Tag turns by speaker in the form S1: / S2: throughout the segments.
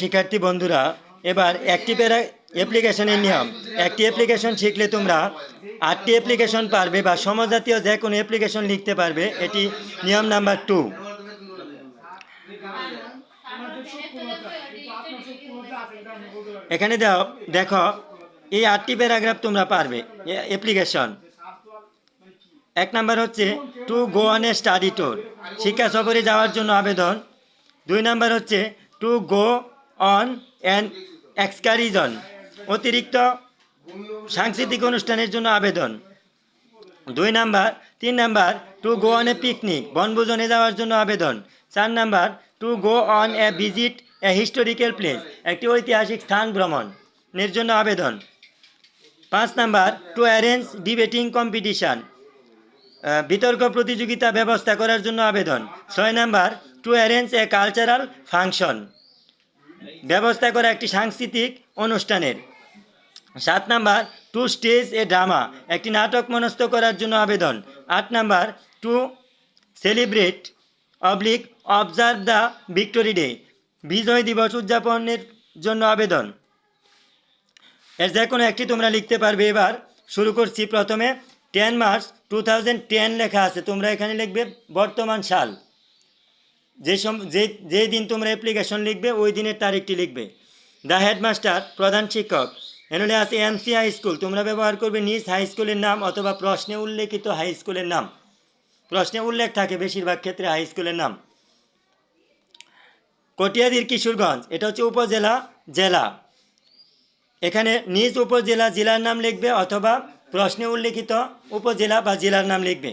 S1: শিক্ষার্থী বন্ধুরা, এবার একটি অ্যাপ্লিকেশনের নিয়ম। একটি অ্যাপ্লিকেশন শিখলে তোমরা আটটি অ্যাপ্লিকেশন পারবে বা সমজাতীয় যে কোনো অ্যাপ্লিকেশন লিখতে পারবে। এটি নিয়ম নাম্বার টু এখানে দাও, দেখো, এই আটটি প্যারাগ্রাফ তোমরা পারবে অ্যাপ্লিকেশন এক নাম্বার হচ্ছে to go on a study tour শিক্ষা সফরে যাওয়ার জন্য আবেদন। দুই নাম্বার হচ্ছে to go on an excursion অতিরিক্ত সাংস্কৃতিক অনুষ্ঠানের জন্য আবেদন। দুই নাম্বার, তিন number to go on a picnic বনভোজনে যাওয়ার জন্য আবেদন। চার number to go on a visit a historical place একটি ঐতিহাসিক স্থান ভ্রমণের জন্য আবেদন। পাঁচ number to arrange debating competition বিতর্ক প্রতিযোগিতা ব্যবস্থা করার জন্য আবেদন। ছয় number to arrange a cultural function ব্যবস্থা করা একটি সাংস্কৃতিক অনুষ্ঠানের। সাত number, to stage a drama, একটি নাটক মনস্থ করার জন্য আবেদন। আট number, to celebrate oblique observe the victory day, বিজয় দিবস উদযাপনের জন্য আবেদন। এর যে কোনো একটি তোমরা লিখতে পারবে এবার। শুরু করছি প্রথমে, টেন মার্চ টু লেখা আছে, তোমরা এখানে লিখবে বর্তমান সাল। যে সম যে যেই দিন তোমরা অ্যাপ্লিকেশন লিখবে, ওই দিনের তারিখটি লিখবে। দ্য হেডমাস্টার প্রধান শিক্ষক আছে এমসি হাই স্কুল তোমরা ব্যবহার করবে নিজ হাই স্কুলের নাম অথবা প্রশ্নে উল্লেখিত হাই স্কুলের নাম। প্রশ্নে উল্লেখ থাকে বেশিরভাগ ক্ষেত্রে হাই স্কুলের নাম। কটিয়াদির কিশোরগঞ্জ, এটা হচ্ছে উপজেলা, জেলা। এখানে নিজ উপজেলা জেলার নাম লিখবে অথবা প্রশ্নে উল্লেখিত উপজেলা বা জেলার নাম লিখবে।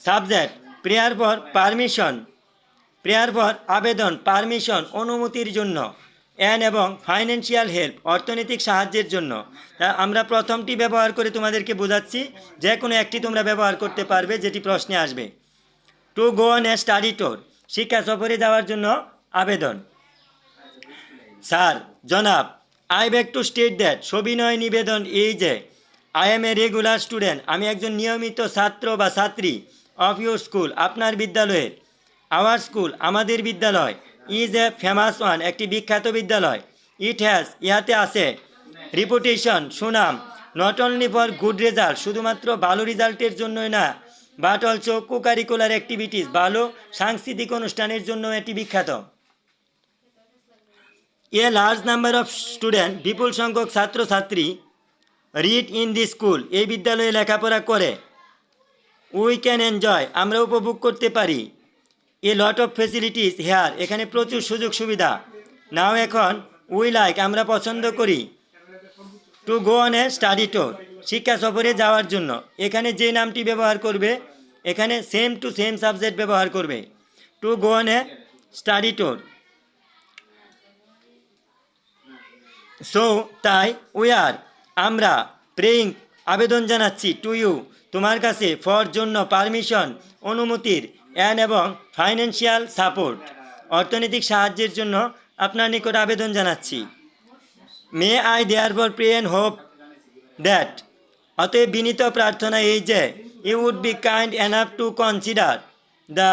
S1: Subject prayer for permission, prayer for আবেদন, পারমিশন, অনুমতির জন্য অ্যান এবং ফাইন্যান্সিয়াল হেল্প, অর্থনৈতিক সাহায্যের জন্য। তা আমরা প্রথমটি ব্যবহার করে তোমাদেরকে বোঝাচ্ছি, যে কোনো একটি তোমরা ব্যবহার করতে পারবে, যেটি প্রশ্নে আসবে। To go on a study tour শিক্ষা সফরে যাওয়ার জন্য আবেদন। স্যার, জনাব I beg to state that সবিনয় নিবেদন এই যে I am a regular student আমি একজন নিয়মিত ছাত্র বা ছাত্রী অফ ইউর স্কুল আপনার বিদ্যালয়ের আওয়ার স্কুল আমাদের বিদ্যালয় ইজ এ ফেমাস ওয়ান একটি বিখ্যাত বিদ্যালয়। ইট হ্যাজ ইহাতে আছে রিপুটেশন সুনাম not only for good result শুধুমাত্র ভালো রেজাল্টের জন্যই না but also co curricular activities ভালো সাংস্কৃতিক অনুষ্ঠানের জন্য এটি বিখ্যাত। A large number of student বিপুল সংখ্যক ছাত্রছাত্রী রিড ইন দি স্কুল এই বিদ্যালয়ে লেখাপড়া করে। উই ক্যান এনজয় আমরা উপভোগ করতে পারি। A lot of facilities here এখানে প্রচুর সুযোগ সুবিধা। নাও এখন উই লাইক আমরা পছন্দ করি। To go on a study tour শিক্ষা সফরে যাওয়ার জন্য। এখানে যে নামটি ব্যবহার করবে, এখানে সেম টু সেম সাবজেক্ট ব্যবহার করবে। To go on a study tour so তাই উই আর আমরা প্রেইং আবেদন জানাচ্ছি টু ইউ তোমার কাছে ফর জন্য পারমিশন, অনুমতির অ্যান এবং ফাইন্যান্সিয়াল সাপোর্ট অর্থনৈতিক সাহায্যের জন্য আপনার নিকট আবেদন জানাচ্ছি। May I therefore pray and hope that অতএব বিনীত প্রার্থনা এই যে you would be kind enough to consider the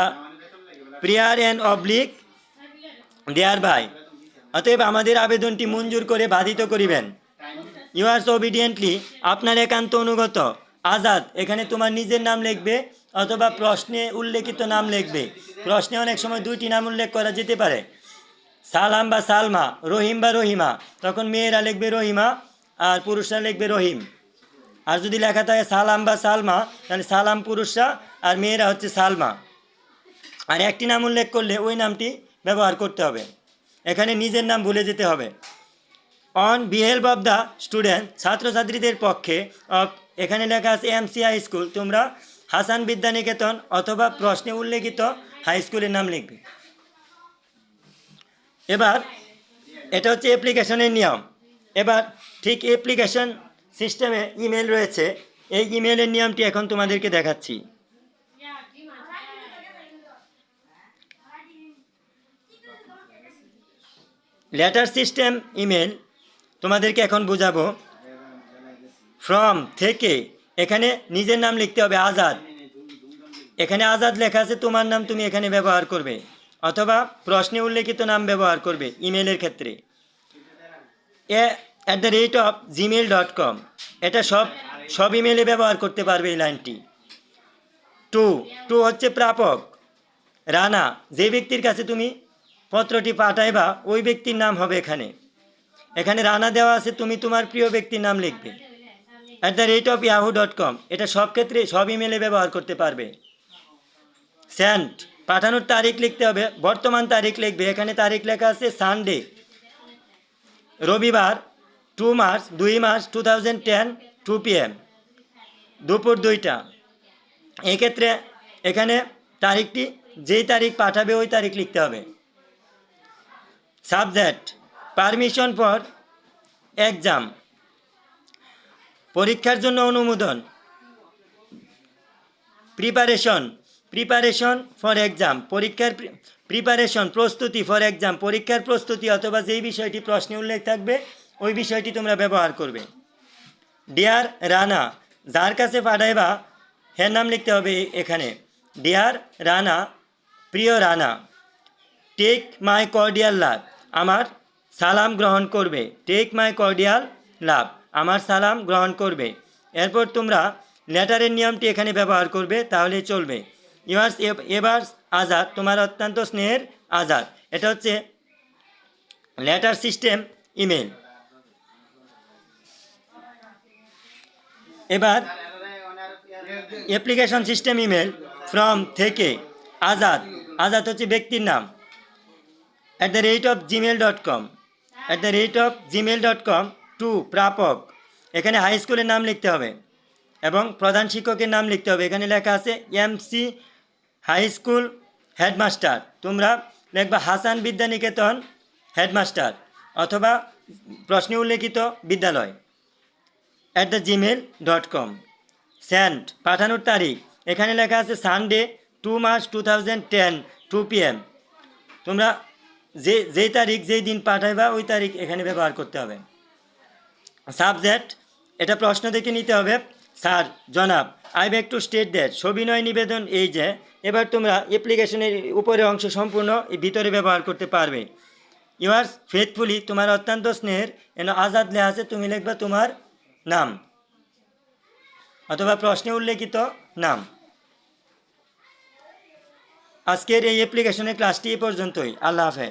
S1: prayer and oblique thereby অতএব আমাদের আবেদনটি মঞ্জুর করে বাধিত করিবেন। ইউ আর ওবিডিয়েন্টলি আপনার একান্ত অনুগত। আজাদ, এখানে তোমার নিজের নাম লিখবে অথবা প্রশ্নে উল্লেখিত নাম লিখবে। প্রশ্নে অনেক সময় দুইটি নাম উল্লেখ করা যেতে পারে। সালাম বা সালমা, রহিম বা রহিমা। তখন মেয়েরা লিখবে রহিমা আর পুরুষরা লিখবে রহিম। আর যদি লেখা থাকে সালাম বা সালমা, তাহলে সালাম পুরুষরা আর মেয়েরা হচ্ছে সালমা। আর একটি নাম উল্লেখ করলে ওই নামটি ব্যবহার করতে হবে। এখানে নিজের নাম ভুলে যেতে হবে। অন বিহেল্প অফ দ্য স্টুডেন্ট ছাত্রছাত্রীদের পক্ষে অফ এখানে লেখা আছে এমসি হাই স্কুল তোমরা হাসান বিদ্যানিকেতন অথবা প্রশ্নে উল্লেখিত হাই স্কুলের নাম লিখবে। এবার, এটা হচ্ছে অ্যাপ্লিকেশনের নিয়ম। এবার, ঠিক অ্যাপ্লিকেশন সিস্টেমে ইমেল রয়েছে। এই ইমেলের নিয়মটি এখন তোমাদেরকে দেখাচ্ছি। লেটার সিস্টেম ইমেল তোমাদেরকে এখন বোঝাবো। ফ্রম থেকে এখানে নিজের নাম লিখতে হবে আজাদ। এখানে আজাদ লেখা আছে, তোমার নাম তুমি এখানে ব্যবহার করবে। অথবা প্রশ্নে উল্লেখিত নাম ব্যবহার করবে, ইমেলের ক্ষেত্রে। এ at the rate of Gmail dot com এটা সব সব ইমেলে ব্যবহার করতে পারবে এই লাইনটি। টু টু হচ্ছে প্রাপক। রানা, যে ব্যক্তির কাছে তুমি পত্রটি পাঠাইবা, ওই ব্যক্তির নাম হবে এখানে। এখানে রানা দেওয়া আছে, তুমি তোমার প্রিয় ব্যক্তির নাম লিখবে। At the rate of Yahoo dot com এটা সব ক্ষেত্রে, সব ইমেলে ব্যবহার করতে পারবে। স্যান্ড পাঠানোর তারিখ লিখতে হবে। বর্তমান তারিখ লিখবে। এখানে তারিখ লেখা আছে সানডে রবিবার টু মার্চ দুই March two thousand ten two PM দুপুর দুইটা। এক্ষেত্রে এখানে তারিখটি, যেই তারিখ পাঠাবে, ওই তারিখ লিখতে হবে। Subject permission for exam. পরীক্ষার জন্য অনুমোদন। প্রিপারেশন। Preparation for exam. পরীক্ষার প্রিপারেশন, প্রস্তুতি ফর এক্সাম। পরীক্ষার প্রস্তুতি অথবা যেই বিষয়টি প্রশ্নে উল্লেখ থাকবে, ওই বিষয়টি তোমরা ব্যবহার করবে। ডিয়ার রানা, যার কাছে পাঠাইবা হ্যার নাম লিখতে হবে এখানে। ডিয়ার রানা, প্রিয় Rana, take my cordial love. আমার সালাম গ্রহণ করবে। টেক মাই কর্ডিয়াল লাভ আমার সালাম গ্রহণ করবে। এরপর তোমরা লেটারের নিয়মটি এখানে ব্যবহার করবে তাহলে চলবে। ইয়ার্স এবার আজাদ, তোমার অত্যন্ত স্নেহের আজাদ। এটা হচ্ছে লেটার সিস্টেম ইমেল এবার অ্যাপ্লিকেশন সিস্টেম ইমেল ফ্রম থেকে আজাদ। আজাদ হচ্ছে ব্যক্তির নাম। At the rate of Gmail dot com at the rate of Gmail dot com to প্রাপক এখানে হাই স্কুলের নাম লিখতে হবে এবং প্রধান শিক্ষকের নাম লিখতে হবে। এখানে লেখা আছে এমসি হাই স্কুল হেডমাস্টার তোমরা লিখবা হাসান বিদ্যানিকেতন হেডমাস্টার অথবা প্রশ্নে উল্লেখিত বিদ্যালয় at the Gmail dot com send পাঠানোর তারিখ। এখানে লেখা আছে Sunday two March two thousand ten two PM তোমরা যে যেই তারিখ যেই দিন পাঠাইবা, ওই তারিখ এখানে ব্যবহার করতে হবে। সাবজেক্ট, এটা প্রশ্ন দেখে নিতে হবে। স্যার, জনাব, I beg to state that সবিনয় নিবেদন এই যে, এবার তোমরা অ্যাপ্লিকেশনের উপরে অংশ সম্পূর্ণ ভিতরে ব্যবহার করতে পারবে। ইউয়ার্স, ফেথফুলি, তোমার অত্যন্ত স্নেহের, এন আজাদ আছে, তুমি লিখবা তোমার নাম। অথবা প্রশ্নে উল্লেখিত নাম। আজকের এই অ্যাপ্লিকেশনের ক্লাসটি এ পর্যন্তই। আল্লাহ হাফেজ।